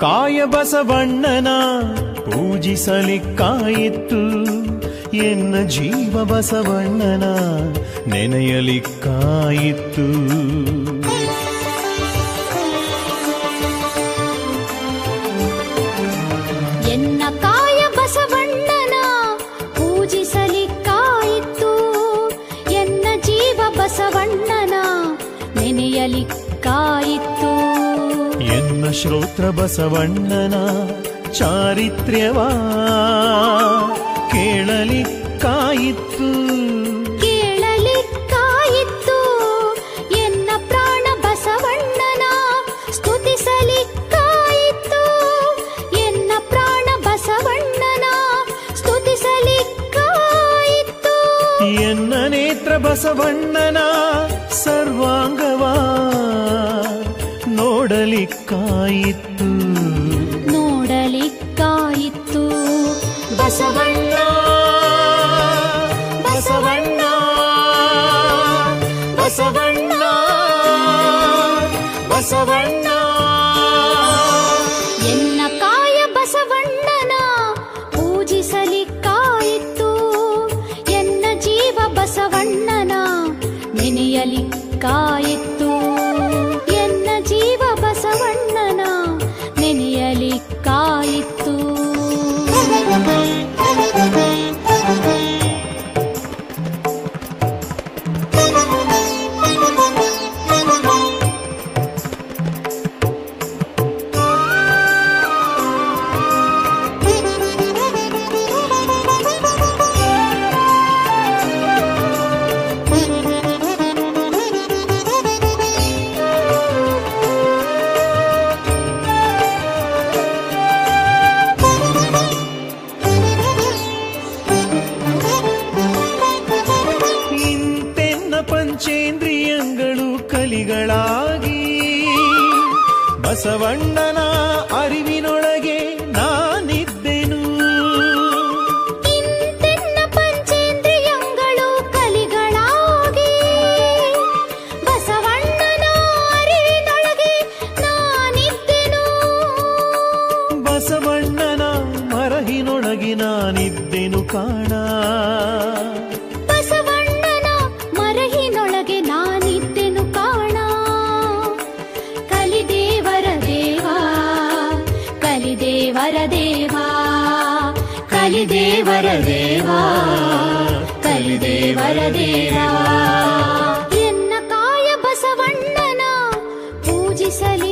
ಕಾಯ ಬಸವಣ್ಣನ ಪೂಜಿಸಲಿಕ್ಕಾಯಿತ್ತು ಎನ್ನ ಜೀವ ಬಸವಣ್ಣನ ನೆನೆಯಲಿಕ್ಕಾಯಿತ್ತು ಎನ್ನ ಕಾಯ ಬಸವಣ್ಣನ ಎನ್ನ ಜೀವ ಬಸವಣ್ಣನ ಎನ್ನ ಶ್ರೋತ್ರ ಬಸವಣ್ಣನ ಚಾರಿತ್ರ್ಯವಾ? ಕೇಳಲಿಕ್ಕಾಯಿತ್ತು ಕೇಳಲಿಕ್ಕಾಯಿತ್ತು ಎನ್ನ ಪ್ರಾಣ ಬಸವಣ್ಣನ ಸ್ತುತಿಸಲಿಕ್ಕಾಯಿತ್ತು ಎನ್ನ ಪ್ರಾಣ ಬಸವಣ್ಣನ ಸ್ತುತಿಸಲಿಕ್ಕಾಯಿತ್ತು ಎನ್ನ ನೇತ್ರ ಬಸವಣ್ಣನ ಸರ್ವಾಂಗವಾ? ನೋಡಲಿಕ್ಕಾಯಿತ್ತು ನೋಡಲಿಕ್ಕಾಯಿತ್ತು ಬಸವಣ್ಣ ಬಸವಣ್ಣ ಬಸವಣ್ಣ ಬಸವಣ್ಣ. ಎನ್ನ ಕಾಯ ಬಸವಣ್ಣನ ಪೂಜಿಸಲಿಕ್ಕಾಯಿತ್ತು ಎನ್ನ ಜೀವ ಬಸವಣ್ಣನ ನೆನೆಯಲಿಕ್ಕಾಯಿತ್ತು ಪಂಚೇಂದ್ರಿಯಗಳು ಕಲಿಗಳಾಗಿ ಬಸವಣ್ಣನ ಅರಿವಿನೊಳಗೆ ದೇವ ಕಲಿದೇವರ ದೇವಾ ಕಲಿದೇವರ ದೇವ. ಎನ್ನ ಕಾಯ ಬಸವಣ್ಣನ ಪೂಜಿಸಲಿಕ್ಕಾಯಿತ್ತು